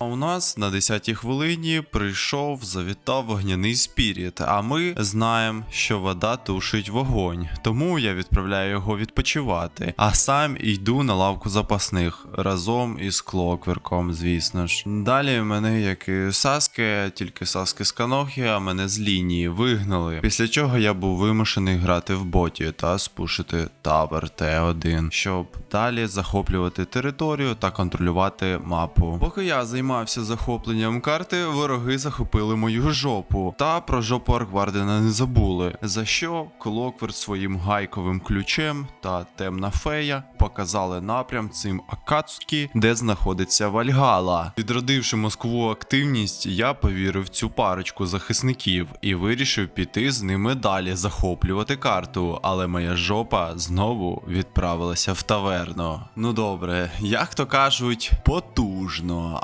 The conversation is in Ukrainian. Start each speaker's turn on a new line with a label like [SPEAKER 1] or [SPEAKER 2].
[SPEAKER 1] А у нас на 10-й хвилині прийшов, завітав вогняний спіріт. А ми знаємо, що вода тушить вогонь. Тому я відправляю його відпочивати. А сам йду на лавку запасних разом із клокверком, звісно ж. Далі мене, як і Саски, тільки Саски з Канохи, а мене з лінії вигнали. Після чого я був вимушений грати в боті та спушити тавер Т1, щоб далі захоплювати територію та контролювати мапу. Поки я займався захопленням карти, вороги захопили мою жопу. Та про жопу Арквардена не забули. За що Клокверт своїм гайковим ключем та темна фея показали напрям цим Акацукі, де знаходиться Вальгала. Відродивши мозкову активність, я повірив цю парочку захисників і вирішив піти з ними далі захоплювати карту. Але моя жопа знову відправилася в таверну. Ну добре, як то кажуть, потужно.